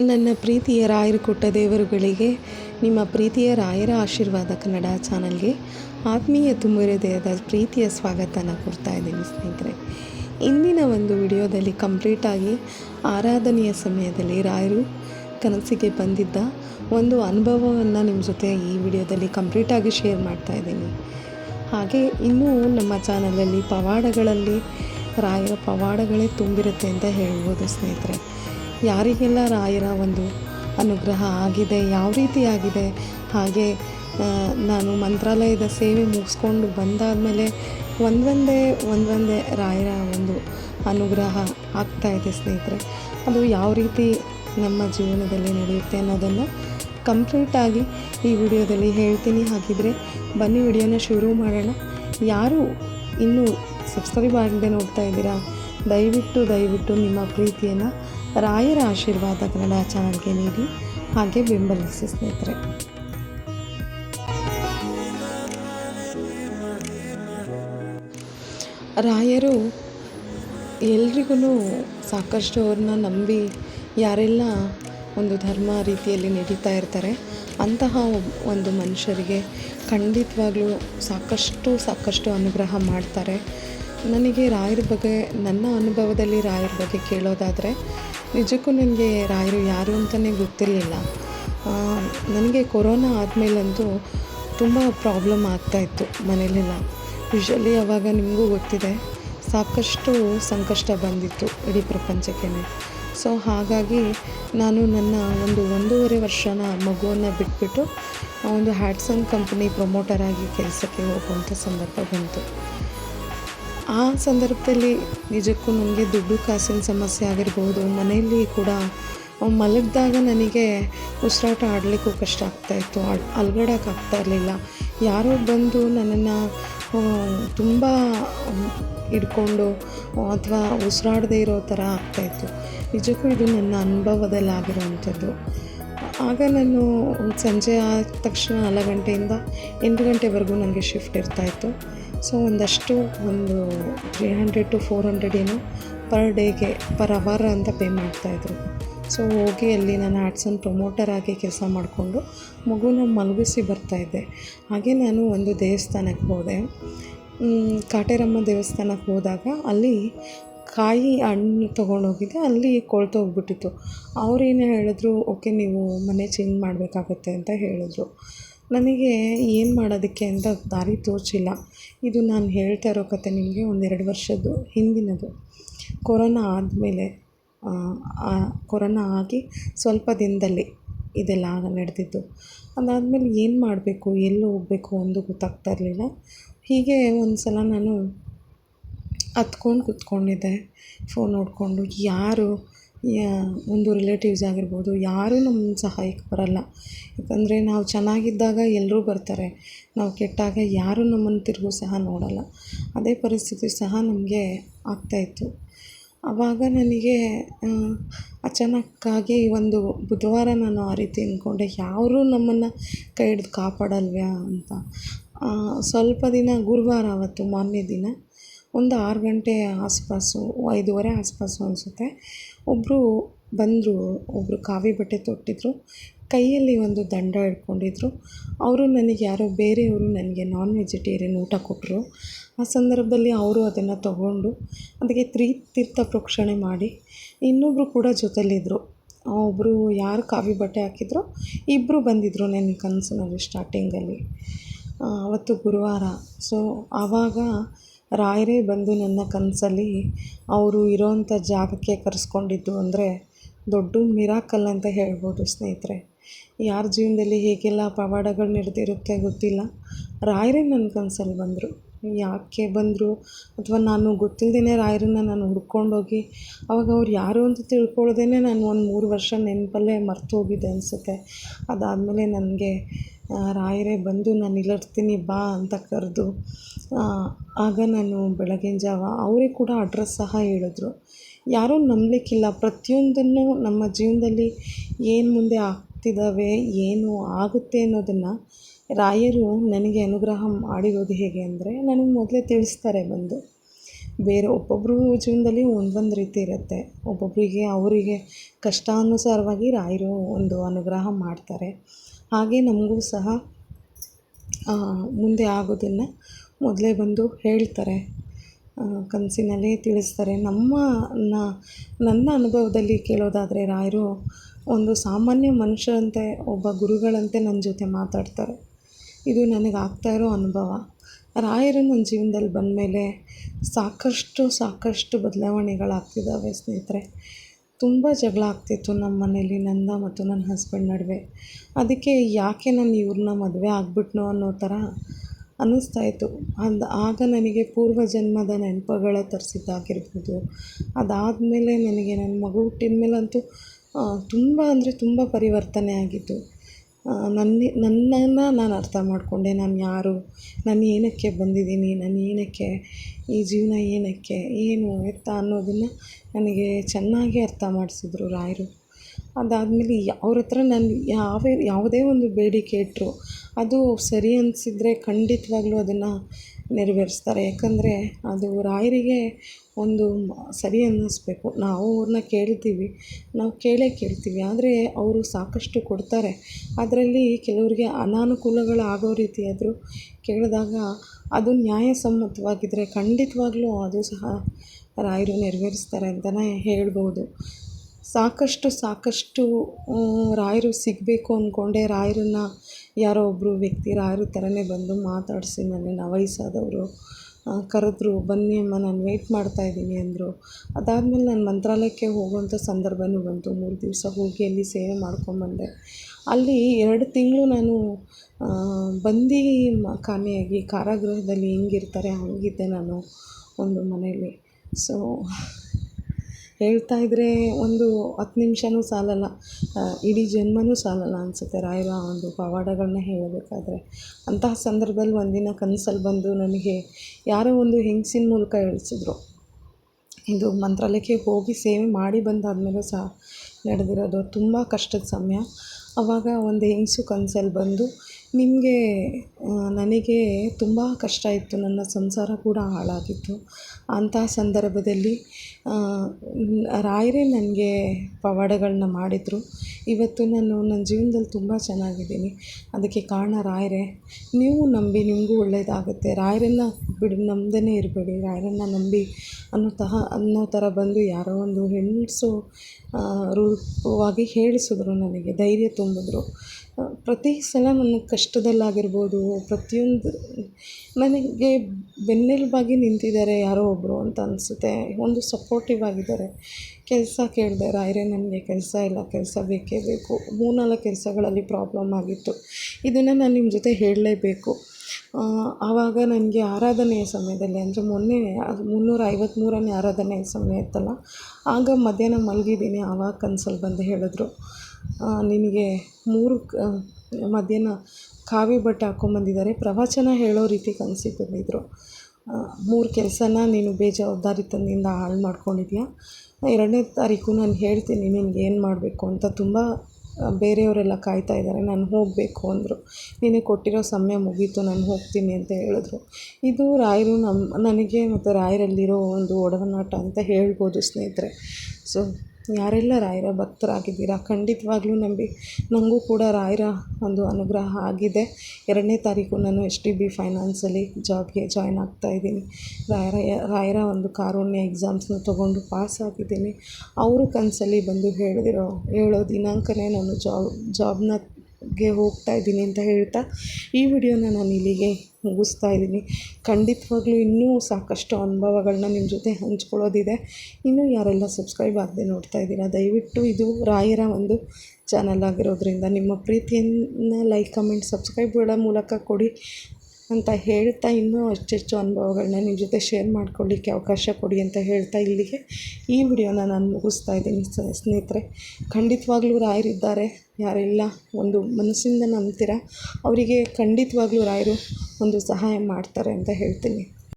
ನನ್ನ ಪ್ರೀತಿಯ ರಾಯರು ಕೊಟ್ಟ ದೇವರುಗಳಿಗೆ, ನಿಮ್ಮ ಪ್ರೀತಿಯ ರಾಯರ ಆಶೀರ್ವಾದ ಕನ್ನಡ ಚಾನಲ್ಗೆ ಆತ್ಮೀಯ ತುಂಬ ಪ್ರೀತಿಯ ಸ್ವಾಗತನ ಕೊಡ್ತಾ ಇದ್ದೀನಿ ಸ್ನೇಹಿತರೆ. ಇಂದಿನ ಒಂದು ವಿಡಿಯೋದಲ್ಲಿ ಕಂಪ್ಲೀಟಾಗಿ ಆರಾಧನೆಯ ಸಮಯದಲ್ಲಿ ರಾಯರು ಕನಸಿಗೆ ಬಂದಿದ್ದ ಒಂದು ಅನುಭವವನ್ನು ನಿಮ್ಮ ಜೊತೆ ಈ ವಿಡಿಯೋದಲ್ಲಿ ಕಂಪ್ಲೀಟಾಗಿ ಶೇರ್ ಮಾಡ್ತಾ ಇದ್ದೀನಿ. ಹಾಗೆ ಇನ್ನೂ ನಮ್ಮ ಚಾನಲಲ್ಲಿ ಪವಾಡಗಳಲ್ಲಿ ರಾಯರ ಪವಾಡಗಳೇ ತುಂಬಿರುತ್ತೆ ಅಂತ ಹೇಳ್ಬೋದು ಸ್ನೇಹಿತರೆ. ಯಾರಿಗೆಲ್ಲ ರಾಯರ ಒಂದು ಅನುಗ್ರಹ ಆಗಿದೆ, ಯಾವ ರೀತಿ ಆಗಿದೆ? ಹಾಗೆ ನಾನು ಮಂತ್ರಾಲಯದ ಸೇವೆ ಮುಗಿಸ್ಕೊಂಡು ಬಂದಾದಮೇಲೆ ಒಂದೊಂದೇ ಒಂದೊಂದೇ ರಾಯರ ಒಂದು ಅನುಗ್ರಹ ಆಗ್ತಾ ಇದೆ ಸ್ನೇಹಿತರೆ. ಅದು ಯಾವ ರೀತಿ ನಮ್ಮ ಜೀವನದಲ್ಲಿ ನಡೆಯುತ್ತೆ ಅನ್ನೋದನ್ನು ಕಂಪ್ಲೀಟಾಗಿ ಈ ವಿಡಿಯೋದಲ್ಲಿ ಹೇಳ್ತೀನಿ. ಹಾಗಿದ್ರೆ ಬನ್ನಿ, ವಿಡಿಯೋನ ಶುರು ಮಾಡೋಣ. ಯಾರು ಇನ್ನೂ ಸಬ್ಸ್ಕ್ರೈಬ್ ಆಗದೆ ನೋಡ್ತಾ ಇದ್ದೀರಾ? ದಯವಿಟ್ಟು ದಯವಿಟ್ಟು ನಿಮ್ಮ ಪ್ರೀತಿಯನ್ನು ರಾಯರ ಆಶೀರ್ವಾದ ಕನ್ನಡ ನೀಡಿ, ಹಾಗೆ ಬೆಂಬಲಿಸಿ ಸ್ನೇಹಿತರೆ. ರಾಯರು ಎಲ್ರಿಗೂ ಸಾಕಷ್ಟು ಅವ್ರನ್ನ ನಂಬಿ ಯಾರೆಲ್ಲ ಒಂದು ಧರ್ಮ ರೀತಿಯಲ್ಲಿ ನಡೀತಾ ಇರ್ತಾರೆ, ಅಂತಹ ಒಂದು ಮನುಷ್ಯರಿಗೆ ಖಂಡಿತವಾಗ್ಲೂ ಸಾಕಷ್ಟು ಸಾಕಷ್ಟು ಅನುಗ್ರಹ ಮಾಡ್ತಾರೆ. ನನಗೆ ರಾಯರ ಬಗ್ಗೆ, ನನ್ನ ಅನುಭವದಲ್ಲಿ ರಾಯರ ಬಗ್ಗೆ ಕೇಳೋದಾದರೆ ನಿಜಕ್ಕೂ ನನಗೆ ರಾಯರು ಯಾರು ಅಂತಲೇ ಗೊತ್ತಿರಲಿಲ್ಲ. ನನಗೆ ಕೊರೋನಾ ಆದಮೇಲಂತೂ ತುಂಬ ಪ್ರಾಬ್ಲಮ್ ಆಗ್ತಾಯಿತ್ತು ಮನೇಲೆಲ್ಲ ಯೂಶ್ವಲಿ ಅವಾಗ ನಿಮಗೂ ಗೊತ್ತಿದೆ, ಸಾಕಷ್ಟು ಸಂಕಷ್ಟ ಬಂದಿತ್ತು ಇಡೀ ಪ್ರಪಂಚಕ್ಕೆ. ಸೊ ಹಾಗಾಗಿ ನಾನು ನನ್ನ ಒಂದು ಒಂದೂವರೆ ವರ್ಷನ ಮಗುವನ್ನು ಬಿಟ್ಬಿಟ್ಟು ಒಂದು ಹ್ಯಾಟ್ಸನ್ ಕಂಪ್ನಿ ಪ್ರಮೋಟರಾಗಿ ಕೆಲಸಕ್ಕೆ ಹೋಗುವಂಥ ಸಂದರ್ಭ ಬಂತು. ಆ ಸಂದರ್ಭದಲ್ಲಿ ನಿಜಕ್ಕೂ ನನಗೆ ದುಡ್ಡು ಕಾಸಿನ ಸಮಸ್ಯೆ ಆಗಿರ್ಬೋದು. ಮನೆಯಲ್ಲಿ ಕೂಡ ಮಲಗಿದಾಗ ನನಗೆ ಉಸಿರಾಟ ಆಡಲಿಕ್ಕೂ ಕಷ್ಟ ಆಗ್ತಾಯಿತ್ತು ಅಲ್ಗಡಕ್ಕೆ ಆಗ್ತಾ ಇರಲಿಲ್ಲ. ಯಾರೋ ಬಂದು ನನ್ನನ್ನು ತುಂಬ ಹಿಡ್ಕೊಂಡು, ಅಥವಾ ಉಸಿರಾಡದೇ ಇರೋ ಥರ ಆಗ್ತಾಯಿತ್ತು ನಿಜಕ್ಕೂ ಇದು ನನ್ನ ಅನುಭವದಲ್ಲಿ ಆಗಿರೋವಂಥದ್ದು ಆಗ ನಾನು ಸಂಜೆ ಆದ ತಕ್ಷಣ ನಾಲ್ಕು ಗಂಟೆಯಿಂದ ಎಂಟು ಗಂಟೆವರೆಗೂ ನನಗೆ ಶಿಫ್ಟ್ ಇರ್ತಾಯಿತ್ತು ಸೊ ಒಂದಷ್ಟು ಒಂದು three hundred to four hundred ಏನೋ ಪರ್ ಡೇಗೆ ಪರ್ ಅವರ್ ಅಂತ ಪೇ ಮಾಡ್ತಾಯಿದ್ರು ಸೊ ಹೋಗಿ ಅಲ್ಲಿ ನಾನು ಆ್ಯಡ್ಸನ್ ಪ್ರಮೋಟರ್ ಆಗಿ ಕೆಲಸ ಮಾಡಿಕೊಂಡು ಮಗುನ ಮಲಗಿಸಿ ಬರ್ತಾಯಿದ್ದೆ ಹಾಗೆ ನಾನು ಒಂದು ದೇವಸ್ಥಾನಕ್ಕೆ ಹೋದೆ. ಕಾಟೇರಮ್ಮ ದೇವಸ್ಥಾನಕ್ಕೆ ಹೋದಾಗ ಅಲ್ಲಿ ಕಾಯಿ ಹಣ್ಣು ತೊಗೊಂಡೋಗಿದ್ದೆ. ಅಲ್ಲಿ ಕೊಳ್ತೋಗ್ಬಿಟ್ಟಿತ್ತು ಅವ್ರೇನು ಹೇಳಿದ್ರು, ಓಕೆ, ನೀವು ಮನೆ ಚೇಂಜ್ ಮಾಡಬೇಕಾಗತ್ತೆ ಅಂತ ಹೇಳಿದ್ರು. ನನಗೆ ಏನು ಮಾಡೋದಕ್ಕೆ ಅಂತ ದಾರಿ ತೋಚಿಲ್ಲ ಇದು ನಾನು ಹೇಳ್ತಾ ಇರೋ ಕತೆ ನಿಮಗೆ ಒಂದೆರಡು ವರ್ಷದ್ದು ಹಿಂದಿನದು. ಕೊರೋನಾ ಆದಮೇಲೆ ಕೊರೋನಾ ಆಗಿ ಸ್ವಲ್ಪ ದಿನದಲ್ಲಿ ಇದೆಲ್ಲ ಆಗ ನಡೆದಿದ್ದು. ಅದಾದಮೇಲೆ ಏನು ಮಾಡಬೇಕು, ಎಲ್ಲಿ ಹೋಗಬೇಕು ಒಂದು ಗೊತ್ತಾಗ್ತಾ ಇರಲಿಲ್ಲ. ಹೀಗೆ ಒಂದು ಸಲ ನಾನು ಹತ್ಕೊಂಡು ಕೂತ್ಕೊಂಡಿದ್ದೆ ಫೋನ್ ನೋಡಿಕೊಂಡು ಯಾರು ಯಾ- ಒಂದು ರಿಲೇಟಿವ್ಸ್ ಆಗಿರ್ಬೋದು, ಯಾರೂ ನಮ್ಮ ಸಹಾಯಕ್ಕೆ ಬರಲ್ಲ. ಯಾಕಂದರೆ ನಾವು ಚೆನ್ನಾಗಿದ್ದಾಗ ಎಲ್ಲರೂ ಬರ್ತಾರೆ. ನಾವು ಕೆಟ್ಟಾಗ ಯಾರೂ ನಮ್ಮನ್ನು ತಿರುಗೂ ಸಹ ನೋಡಲ್ಲ. ಅದೇ ಪರಿಸ್ಥಿತಿ ಸಹ ನಮಗೆ ಆಗ್ತಾಯಿತ್ತು ಆವಾಗ ನನಗೆ ಅಚಾನಕ್ಕಾಗಿ ಒಂದು ಬುಧವಾರ ನಾನು ಆ ರೀತಿ ಅಂದ್ಕೊಂಡೆ ಯಾರೂ ನಮ್ಮನ್ನು ಕೈ ಹಿಡ್ದು ಕಾಪಾಡಲ್ವ್ಯಾ ಅಂತ ಸ್ವಲ್ಪ ದಿನ, ಗುರುವಾರ ಆವತ್ತು ಮಾರನೇ ದಿನ, ಒಂದು ಆರು ಗಂಟೆ ಆಸ್ಪಾಸು, ಐದೂವರೆ ಆಸ್ಪಾಸು ಅನಿಸುತ್ತೆ. ಒಬ್ಬರು ಬಂದರು ಒಬ್ಬರು ಕಾವಿ ಬಟ್ಟೆ ತೊಟ್ಟಿದ್ರು, ಕೈಯಲ್ಲಿ ಒಂದು ದಂಡ ಹಿಡ್ಕೊಂಡಿದ್ರು. ಅವರು ನನಗೆ ಯಾರೋ ಬೇರೆಯವರು ನನಗೆ ನಾನ್ ವೆಜಿಟೇರಿಯನ್ ಊಟ ಕೊಟ್ಟರು ಆ ಸಂದರ್ಭದಲ್ಲಿ ಅವರು ಅದನ್ನು ತಗೊಂಡು ಅದಕ್ಕೆ ತ್ರೀ ತೀರ್ಥ ಪ್ರೋಕ್ಷಣೆ ಮಾಡಿ ಇನ್ನೊಬ್ಬರು ಕೂಡ ಜೊತೆಲಿದ್ದರು ಒಬ್ಬರು ಯಾರು ಕಾವಿ ಬಟ್ಟೆ ಹಾಕಿದ್ರು ಇಬ್ಬರು ಬಂದಿದ್ದರು ನನ್ನ ಕನಸಿನಲ್ಲಿ ಸ್ಟಾರ್ಟಿಂಗಲ್ಲಿ ಅವತ್ತು ಗುರುವಾರ. ಸೊ ಆವಾಗ ರಾಯರೇ ಬಂದು ನನ್ನ ಕನಸಲ್ಲಿ ಅವರು ಇರೋವಂಥ ಜಾಗಕ್ಕೆ ಕರೆಸ್ಕೊಂಡಿದ್ದು ಅಂದರೆ ದೊಡ್ಡ ಮಿರಾಕಲ್ ಅಂತ ಹೇಳ್ಬೋದು ಸ್ನೇಹಿತರೆ. ಯಾರ ಜೀವನದಲ್ಲಿ ಹೇಗೆಲ್ಲ ಪವಾಡಗಳು ನಡೆದಿರುತ್ತೆ ಗೊತ್ತಿಲ್ಲ. ರಾಯರೇ ನನ್ನ ಕನಸಲ್ಲಿ ಬಂದರು. ಯಾಕೆ ಬಂದರು? ಅಥವಾ ನಾನು ಗೊತ್ತಿಲ್ಲದೇ ರಾಯರನ್ನ ನಾನು ಹುಡ್ಕೊಂಡೋಗಿ, ಅವಾಗ ಅವ್ರು ಯಾರು ಅಂತ ತಿಳ್ಕೊಳ್ಳೋದೇನೆ ನಾನು ಒಂದು ಮೂರು ವರ್ಷ ನೆನಪಲ್ಲೇ ಮರ್ತು ಹೋಗಿದ್ದೆ ಅನಿಸುತ್ತೆ. ಅದಾದಮೇಲೆ ನನಗೆ ರಾಯರೇ ಬಂದು ನಾನು ಇಲ್ಲಿರ್ತೀನಿ ಬಾ ಅಂತ ಕರೆದು ಆಗ ನಾನು ಬೆಳಗಿನ ಜಾವ ಅವರೇ ಕೂಡ ಅಡ್ರೆಸ್ ಸಹ ಹೇಳಿದ್ರು. ಯಾರೂ ನಂಬಲಿಕ್ಕಿಲ್ಲ. ಪ್ರತಿಯೊಂದನ್ನು ನಮ್ಮ ಜೀವನದಲ್ಲಿ ಏನು ಮುಂದೆ ಆಗ್ತಿದ್ದಾವೆ ಏನು ಆಗುತ್ತೆ ಅನ್ನೋದನ್ನು ರಾಯರು ನನಗೆ ಅನುಗ್ರಹ ಮಾಡಿರೋದು ಹೇಗೆ ಅಂದರೆ ನನಗೆ ಮೊದಲೇ ತಿಳಿಸ್ತಾರೆ ಬಂದು. ಬೇರೆ ಒಬ್ಬೊಬ್ಬರು ಜೀವನದಲ್ಲಿ ಒಂದೊಂದು ರೀತಿ ಇರುತ್ತೆ. ಒಬ್ಬೊಬ್ಬರಿಗೆ ಅವರಿಗೆ ಕಷ್ಟಾನುಸಾರವಾಗಿ ರಾಯರು ಒಂದು ಅನುಗ್ರಹ ಮಾಡ್ತಾರೆ. ಹಾಗೆ ನಮಗೂ ಸಹ ಮುಂದೆ ಆಗೋದನ್ನು ಮೊದಲೇ ಬಂದು ಹೇಳ್ತಾರೆ. ಕನಸಿನಲ್ಲಿ ತಿಳಿಸ್ತಾರೆ. ನಮ್ಮ ನನ್ನ ಅನುಭವದಲ್ಲಿ ಕೇಳೋದಾದರೆ ರಾಯರು ಒಂದು ಸಾಮಾನ್ಯ ಮನುಷ್ಯರಂತೆ, ಒಬ್ಬ ಗುರುಗಳಂತೆ ನನ್ನ ಜೊತೆ ಮಾತಾಡ್ತಾರೆ. ಇದು ನನಗೆ ಆಗ್ತಾ ಇರೋ ಅನುಭವ. ರಾಯರು ನನ್ನ ಜೀವನದಲ್ಲಿ ಬಂದಮೇಲೆ ಸಾಕಷ್ಟು ಸಾಕಷ್ಟು ಬದಲಾವಣೆಗಳಾಗ್ತಿದ್ದಾವೆ ಸ್ನೇಹಿತರೆ. ತುಂಬ ಜಗಳ ಆಗ್ತಿತ್ತು ನಮ್ಮ ಮನೇಲಿ ನನ್ನ ಮತ್ತು ನನ್ನ ಹಸ್ಬೆಂಡ್ ನಡುವೆ. ಅದಕ್ಕೆ ಯಾಕೆ ನಾನು ಇವ್ರನ್ನ ಮದುವೆ ಆಗ್ಬಿಟ್ನೋ ಅನ್ನೋ ಥರ ಅನ್ನಿಸ್ತಾ ಇತ್ತು. ಅದು, ಆಗ ನನಗೆ ಪೂರ್ವ ಜನ್ಮದ ನೆನಪುಗಳೇ ತರಿಸಿದ್ದಾಗಿರ್ಬೋದು. ಅದಾದಮೇಲೆ ನನಗೆ ನನ್ನ ಮಗು ಹುಟ್ಟಿದ ಮೇಲಂತೂ ತುಂಬ ಅಂದರೆ ತುಂಬ ಪರಿವರ್ತನೆ ಆಗಿತ್ತು. ನನ್ನ, ನನ್ನನ್ನು ನಾನು ಅರ್ಥ ಮಾಡಿಕೊಂಡೆ. ನಾನು ಯಾರು? ನಾನು ಏನಕ್ಕೆ ಬಂದಿದ್ದೀನಿ? ನಾನು ಏನಕ್ಕೆ? ಈ ಜೀವನ ಏನಕ್ಕೆ? ಏನು ಎತ್ತ ಅನ್ನೋದನ್ನು ನನಗೆ ಚೆನ್ನಾಗಿ ಅರ್ಥ ಮಾಡಿಸಿದ್ರು ರಾಯರು. ಅದಾದಮೇಲೆ ಅವ್ರ ಹತ್ರ ನಾನು ಯಾವೇ, ಯಾವುದೇ ಒಂದು ಬೇಡಿಕೆ ಇಟ್ಟರು ಅದು ಸರಿ ಅನಿಸಿದ್ರೆ ಖಂಡಿತವಾಗ್ಲೂ ಅದನ್ನು ನೆರವೇರಿಸ್ತಾರೆ. ಯಾಕಂದರೆ ಅದು ರಾಯರಿಗೆ ಒಂದು ಸರಿ ಅನ್ನಿಸ್ಬೇಕು. ನಾವು ಅವ್ರನ್ನ ಕೇಳ್ತೀವಿ. ನಾವು ಕೇಳೇ ಕೇಳ್ತೀವಿ. ಆದರೆ ಅವರು ಸಾಕಷ್ಟು ಕೊಡ್ತಾರೆ. ಅದರಲ್ಲಿ ಕೆಲವರಿಗೆ ಅನಾನುಕೂಲಗಳು ಆಗೋ ರೀತಿ ಆದರೂ ಕೇಳಿದಾಗ ಅದು ನ್ಯಾಯಸಮ್ಮತವಾಗಿದ್ದರೆ ಖಂಡಿತವಾಗ್ಲೂ ಅದು ಸಹ ರಾಯರು ನೆರವೇರಿಸ್ತಾರೆ ಅಂತಲೇ ಹೇಳ್ಬೋದು. ಸಾಕಷ್ಟು ಸಾಕಷ್ಟು ರಾಯರು ಸಿಗಬೇಕು ಅಂದ್ಕೊಂಡೆ ರಾಯರನ್ನ ಯಾರೋ ಒಬ್ಬರು ವ್ಯಕ್ತಿ ರಾಯರ ಥರನೇ ಬಂದು ಮಾತಾಡಿಸಿ ನನ್ನನ್ನು ವಯಸ್ಸಾದವರು ಕರೆದ್ರು, ಬನ್ನಿ ಅಮ್ಮ, ನಾನು ವೆಯ್ಟ್ ಮಾಡ್ತಾ ಇದ್ದೀನಿ ಅಂದರು. ಅದಾದಮೇಲೆ ನಾನು ಮಂತ್ರಾಲಯಕ್ಕೆ ಹೋಗುವಂಥ ಸಂದರ್ಭವೂ ಬಂತು. ಮೂರು ದಿವಸ ಹೋಗಿ ಅಲ್ಲಿ ಸೇವೆ ಮಾಡ್ಕೊಂಡ್ಬಂದೆ ಅಲ್ಲಿ ಎರಡು ತಿಂಗಳು ನಾನು ಬಂದಿ ಕಾಮಿಯಾಗಿ ಕಾರಾಗೃಹದಲ್ಲಿ ಹೆಂಗಿರ್ತಾರೆ ಹಂಗಿದ್ದೆ ನಾನು ಒಂದು ಮನೇಲಿ. ಸೊ ಹೇಳ್ತಾ ಇದ್ದರೆ ಒಂದು ಹತ್ತು ನಿಮಿಷವೂ ಸಾಲಲ್ಲ. ಇಡೀ ಜನ್ಮನೂ ಸಾಲಲ್ಲ ಅನಿಸುತ್ತೆ ರಾಯರ ಒಂದು ಪವಾಡಗಳನ್ನ ಹೇಳಬೇಕಾದ್ರೆ. ಅಂತಹ ಸಂದರ್ಭದಲ್ಲಿ ಒಂದಿನ ಕನಸಲ್ಲಿ ಬಂದು ನನಗೆ ಯಾರೋ ಒಂದು ಹೆಂಗಸಿನ ಮೂಲಕ ಇಳಿಸಿದ್ರು ಇದು ಮಂತ್ರಾಲಯಕ್ಕೆ ಹೋಗಿ ಸೇವೆ ಮಾಡಿ ಬಂದಾದಮೇಲೆ ಸಹ ನಡೆದಿರೋದು. ತುಂಬ ಕಷ್ಟದ ಸಮಯ. ಆವಾಗ ಒಂದು ಹೆಂಗಸು ಕನಸಲ್ಲಿ ಬಂದು ನಿಮಗೆ ನನಗೆ ತುಂಬ ಕಷ್ಟ ಇತ್ತು. ನನ್ನ ಸಂಸಾರ ಕೂಡ ಹಾಳಾಗಿತ್ತು. ಅಂಥ ಸಂದರ್ಭದಲ್ಲಿ ರಾಯರೇ ನನಗೆ ಪವಾಡಗಳನ್ನ ಮಾಡಿದರು. ಇವತ್ತು ನಾನು ನನ್ನ ಜೀವನದಲ್ಲಿ ತುಂಬ ಚೆನ್ನಾಗಿದ್ದೀನಿ. ಅದಕ್ಕೆ ಕಾರಣ ರಾಯರೇ, ನೀವು ನಂಬಿ ನಿಮಗೂ ಒಳ್ಳೆಯದಾಗುತ್ತೆ ರಾಯರನ್ನು ಬಿಡಿ, ನಂಬದೇ ಇರಬೇಡಿ. ರಾಯರನ್ನು ನಂಬಿ ಅನ್ನೋ ತಹ ಅನ್ನೋ ಥರ ಬಂದು ಯಾರೋ ಒಂದು ಹೆಂಗಸು ರೂಪವಾಗಿ ಹೇಳಿಸಿದ್ರು ನನಗೆ. ಧೈರ್ಯ ತುಂಬಿದ್ರು. ಪ್ರತಿ ಸಲ ನನ್ನ ಕಷ್ಟದಲ್ಲಾಗಿರ್ಬೋದು, ಪ್ರತಿಯೊಂದು ನನಗೆ ಬೆನ್ನೆಲುಬಾಗಿ ನಿಂತಿದ್ದಾರೆ ಯಾರೋ ಒಬ್ಬರು ಅಂತ ಅನಿಸುತ್ತೆ. ಒಂದು ಸಪೋರ್ಟಿವ್ ಆಗಿದ್ದಾರೆ. ಕೆಲಸ ಕೇಳಿದೆ, ರಾಯರೇ ನನಗೆ ಕೆಲಸ ಇಲ್ಲ, ಕೆಲಸ ಬೇಕೇ ಬೇಕು. ಮೂರ್ನಾಲ್ಕು ಕೆಲಸಗಳಲ್ಲಿ ಪ್ರಾಬ್ಲಮ್ ಆಗಿತ್ತು. ಇದನ್ನು ನಾನು ನಿಮ್ಮ ಜೊತೆ ಹೇಳಲೇಬೇಕು. ಆವಾಗ ನನಗೆ ಆರಾಧನೆಯ ಸಮಯದಲ್ಲಿ, ಅಂದರೆ ಮೊನ್ನೆ ಮುನ್ನೂರ ಐವತ್ತ್ಮೂರನೇ ಆರಾಧನೆಯ ಸಮಯ ಇತ್ತಲ್ಲ, ಆಗ ಮಧ್ಯಾಹ್ನ ಮಲಗಿದ್ದೀನಿ ಆವಾಗ ಕನ್ಸಲ್ಲಿ ಬಂದು ಹೇಳಿದ್ರು. ನಿನಗೆ ಮೂರು ಮಧ್ಯಾಹ್ನ ಕಾವಿ ಬಟ್ಟೆ ಹಾಕ್ಕೊಂಬಂದಿದ್ದಾರೆ ಪ್ರವಚನ ಹೇಳೋ ರೀತಿ ಕನಸಿಗೆ ಬಂದಿದ್ರು ಮೂರು ಕೆಲಸನ ನೀನು ಬೇಜವಾಬ್ದಾರಿತನದಿಂದ ಹಾಳು ಮಾಡ್ಕೊಂಡಿದ್ಯಾ? ಎರಡನೇ ತಾರೀಕು ನಾನು ಹೇಳ್ತೀನಿ ನಿನಗೆ ಏನು ಮಾಡಬೇಕು ಅಂತ ತುಂಬ ಬೇರೆಯವರೆಲ್ಲ ಕಾಯ್ತಾ ಇದ್ದಾರೆ, ನಾನು ಹೋಗಬೇಕು ಅಂದರು. ನಿನಗೆ ಕೊಟ್ಟಿರೋ ಸಮಯ ಮುಗೀತು, ನಾನು ಹೋಗ್ತೀನಿ ಅಂತ ಹೇಳಿದ್ರು. ಇದು ರಾಯರು ನಮ್ಮ ನನಗೆ ಮತ್ತು ರಾಯರಲ್ಲಿರೋ ಒಂದು ಒಡನಾಟ ಅಂತ ಹೇಳ್ಬೋದು ಸ್ನೇಹಿತರೆ. ಸೊ ಯಾರೆಲ್ಲ ರಾಯರ ಭಕ್ತರಾಗಿದ್ದೀರಾ? ಖಂಡಿತವಾಗ್ಲೂ ನಂಬಿ ನನಗೂ ಕೂಡ ರಾಯರ ಒಂದು ಅನುಗ್ರಹ ಆಗಿದೆ. ಎರಡನೇ ತಾರೀಕು ನಾನು ಎಚ್ ಡಿ ಬಿ ಫೈನಾನ್ಸಲ್ಲಿ ಜಾಬ್ಗೆ ಜಾಯ್ನ್ ಆಗ್ತಾ ಇದ್ದೀನಿ. ರಾಯರ ರಾಯರ ಒಂದು ಕಾರುಣ್ಯ ಎಕ್ಸಾಮ್ಸ್ನ ತೊಗೊಂಡು ಪಾಸ್ ಆಗಿದ್ದೀನಿ. ಅವರು ಕನಸಲ್ಲಿ ಬಂದು ಹೇಳಿದಿರೋ ಹೇಳೋ ದಿನಾಂಕನೇ ನಾನು ಜಾಬ್ ಜಾಬ್ನ ಗೆ ಹೋಗ್ತಾ ಇದ್ದೀನಿ ಅಂತ ಹೇಳ್ತಾ ಈ ವಿಡಿಯೋನ ನಾನು ಇಲ್ಲಿಗೆ ಮುಗಿಸ್ತಾ ಇದ್ದೀನಿ. ಖಂಡಿತವಾಗ್ಲೂ ಇನ್ನೂ ಸಾಕಷ್ಟು ಅನುಭವಗಳನ್ನ ನಿಮ್ಮ ಜೊತೆ ಹಂಚ್ಕೊಳ್ಳೋದಿದೆ. ಇನ್ನೂ ಯಾರೆಲ್ಲ ಸಬ್ಸ್ಕ್ರೈಬ್ ಆಗದೆ ನೋಡ್ತಾ ಇದ್ದೀರಾ, ದಯವಿಟ್ಟು ಇದು ರಾಯರ ಒಂದು ಚಾನಲ್ ಆಗಿರೋದ್ರಿಂದ ನಿಮ್ಮ ಪ್ರೀತಿಯನ್ನು ಲೈಕ್ ಕಮೆಂಟ್ ಸಬ್ಸ್ಕ್ರೈಬ್ಗಳ ಮೂಲಕ ಕೊಡಿ. ಅಂತ ಹೇಳ್ತಾ ಇನ್ನೂ ಹೆಚ್ಚೆಚ್ಚು ಅನುಭವಗಳನ್ನ ನಿಮ್ಮ ಜೊತೆ ಶೇರ್ ಮಾಡ್ಕೊಳ್ಳಿಕ್ಕೆ ಅವಕಾಶ ಕೊಡಿ ಅಂತ ಹೇಳ್ತಾ ಇಲ್ಲಿಗೆ. ಈ ವಿಡಿಯೋನ ನಾನು ಮುಗಿಸ್ತಾ ಇದ್ದೀನಿ ಸ್ನೇಹಿತರೆ. ಖಂಡಿತವಾಗ್ಲೂ ರಾಯರಿದ್ದಾರೆ ಯಾರೆಲ್ಲ ಒಂದು ಮನಸ್ಸಿಂದ ನಂಬ್ತೀರ, ಅವರಿಗೆ ಖಂಡಿತವಾಗ್ಲೂ ರಾಯರು ಒಂದು ಸಹಾಯ ಮಾಡ್ತಾರೆ ಅಂತ ಹೇಳ್ತೀನಿ.